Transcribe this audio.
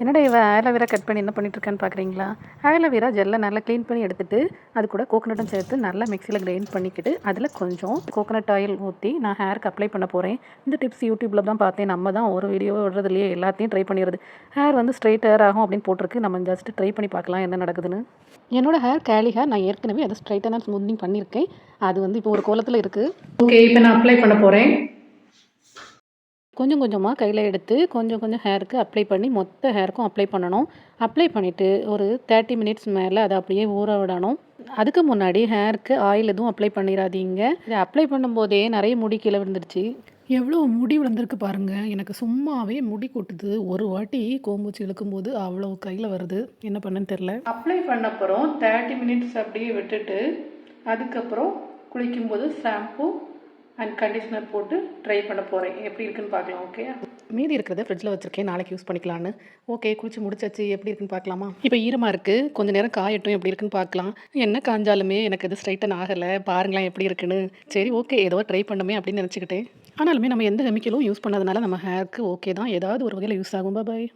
என்னடா இவன் aloe vera cut பண்ணி என்ன பண்ணிட்டு இருக்கான்னு பார்க்குறீங்களா ஆலோவேரா ஜெல்லை நல்லா க்ளீன் பண்ணி எடுத்துட்டு அது கூட கோகனட்டும் சேர்த்து நல்லா மிக்சியில் கிரைண்ட் பண்ணிக்கிட்டு அதில் கொஞ்சம் கோகனட் ஆயில் ஊற்றி நான் ஹேருக்கு அப்ளை பண்ண போகிறேன் இந்த டிப்ஸ் யூடியூப்பில் தான் பார்த்தேன். நம்ம தான் ஒரு வீடியோ விடுறதுலையே எல்லாத்தையும் ட்ரை பண்ணிடுறது. ஹேர் வந்து ஸ்ட்ரைட் ஹேர் ஆகும் அப்படின்னு போட்டிருக்கு. நம்ம ஜஸ்ட் ட்ரை பண்ணி பார்க்கலாம் என்ன நடக்குதுன்னு. என்னோட ஹேர் கேலி ஹேர் நான் ஏற்கனவே அதை ஸ்ட்ரைட்டாக ஸ்மூத்னிங் பண்ணியிருக்கேன். அது வந்து இப்போ ஒரு கோலத்தில் இருக்குது ஓகே இப்போ நான் அப்ளை பண்ண போகிறேன் கொஞ்சம் கொஞ்சமாக கையில் எடுத்து கொஞ்சம் கொஞ்சம் ஹேருக்கு அப்ளை பண்ணி மொத்த ஹேருக்கும் அப்ளை பண்ணணும். அப்ளை பண்ணிவிட்டு ஒரு தேர்ட்டி மினிட்ஸ் மேலே அதை அப்படியே ஊற விடணும். அதுக்கு முன்னாடி ஹேருக்கு ஆயில் எதுவும் அப்ளை பண்ணிடாதீங்க இதை அப்ளை பண்ணும்போதே நிறைய முடி கீழே விழுந்துருச்சு. எவ்வளோ முடி விழுந்திருக்கு பாருங்கள் எனக்கு சும்மாவே முடி கொட்டுது. ஒரு வாட்டி கோம்பூச்சி இழுக்கும்போது அவ்வளோ கையில் வருது. என்ன பண்ணன்னு தெரில அப்ளை பண்ண அப்புறம் தேர்ட்டி மினிட்ஸ் அப்படியே விட்டுட்டு அதுக்கப்புறம் குளிக்கும்போது ஷாம்பு அண்ட் கண்டிஷ்னர் போட்டு ட்ரை பண்ண போகிறேன் எப்படி இருக்குன்னு பார்க்கலாம் ஓகே மீதி இருக்கிறத ஃப்ரிட்ஜில் வச்சுருக்கேன். நாளைக்கு யூஸ் பண்ணிக்கலான்னு ஓகே குளிச்சு முடிச்சாச்சு. எப்படி இருக்குன்னு பார்க்கலாமா? இப்போ ஈரமாக இருக்குது கொஞ்ச நேரம் காயட்டும். எப்படி இருக்குன்னு பார்க்கலாம். என்ன காஞ்சாலுமே எனக்கு இது ஸ்ட்ரைட்டன் ஆகலை. பாருங்களேன் எப்படி இருக்குன்னு. சரி ஓகே ஏதோ ட்ரை பண்ணுமே அப்படின்னு நினச்சிக்கிட்டேன். ஆனாலுமே நம்ம எந்த கெமிக்கலும் யூஸ் பண்ணதுனால நம்ம ஹேருக்கு ஓகே தான். ஏதாவது ஒரு வகையில் யூஸ் ஆகும். பாய்